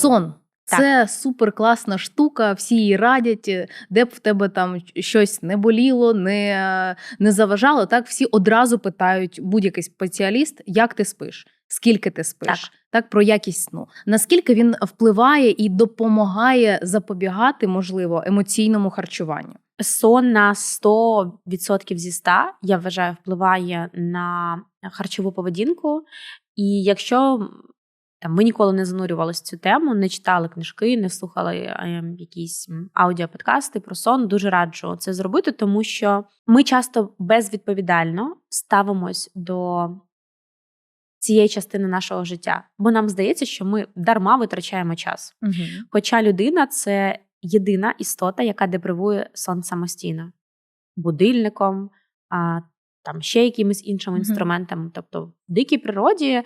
Сон. Так. Це супер класна штука, всі її радять, е, де б в тебе там щось не боліло, не, не заважало. Так, всі одразу питають будь-який спеціаліст, як ти спиш, скільки ти спиш, так. про якість сну. Наскільки він впливає і допомагає запобігати, можливо, емоційному харчуванню. Сон на 100% зі 100, я вважаю, впливає на харчову поведінку. І якщо ми ніколи не занурювалися в цю тему, не читали книжки, не слухали е, якісь аудіоподкасти про сон, дуже раджу це зробити, тому що ми часто безвідповідально ставимось до цієї частини нашого життя, бо нам здається, що ми дарма витрачаємо час. Угу. Хоча людина це єдина істота, яка депривує сон самостійно, будильником, там ще якимись іншими Мгм. інструментами. Тобто, в дикій природі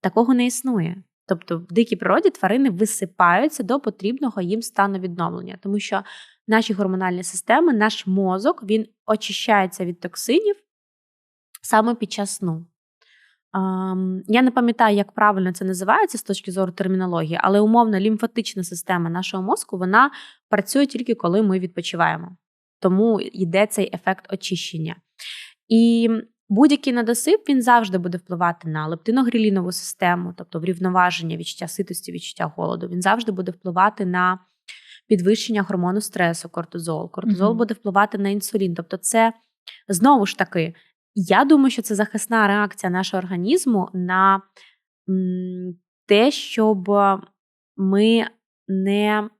такого не існує. Тобто, в дикій природі тварини висипаються до потрібного їм стану відновлення, тому що наші гормональні системи, наш мозок, він очищається від токсинів саме під час сну. Ам, Я не пам'ятаю, як правильно це називається з точки зору термінології, але умовно лімфатична система нашого мозку вона працює тільки коли ми відпочиваємо. Тому йде цей ефект очищення. І будь-який недосип він завжди буде впливати на лептиногрілінову систему, тобто врівноваження відчуття ситості, відчуття голоду. Він завжди буде впливати на підвищення гормону стресу, кортизол. Кортизол Мгм. буде впливати на інсулін. Тобто, це знову ж таки. Я думаю, що це захисна реакція нашого організму на те, щоб ми не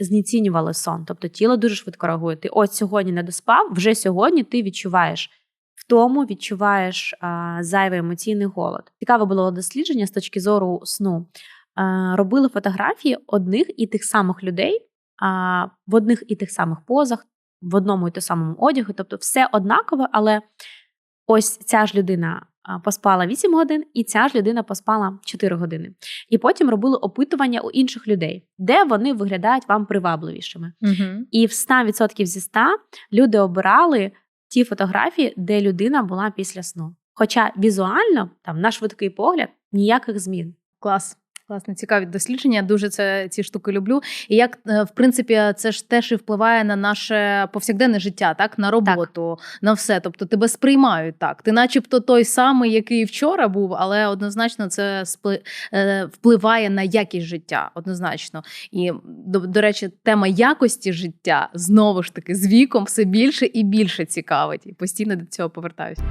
знецінювали сон. Тобто тіло дуже швидко реагує. Ти от сьогодні не доспав, вже сьогодні ти відчуваєш втому, відчуваєш а, зайвий емоційний голод. Цікаве було дослідження з точки зору сну. А, робили фотографії одних і тих самих людей а, в одних і тих самих позах, в одному і те самому одягу, тобто все однакове, але ось ця ж людина поспала 8 годин, і ця ж людина поспала 4 години. І потім робили опитування у інших людей, де вони виглядають вам привабливішими. Угу. І в 100% зі 100 люди обирали ті фотографії, де людина була після сну. Хоча візуально, там на швидкий погляд, ніяких змін. Клас. Класно, цікаві дослідження. Дуже це ці штуки люблю. І як е, в принципі це ж теж і впливає на наше повсякденне життя, так на роботу, на все. Тобто тебе сприймають так. Ти, начебто, той самий, який вчора був, але однозначно це е, впливає на якість життя. Однозначно. І до, до речі, тема якості життя знову ж таки з віком все більше і більше цікавить. І постійно до цього повертаюся.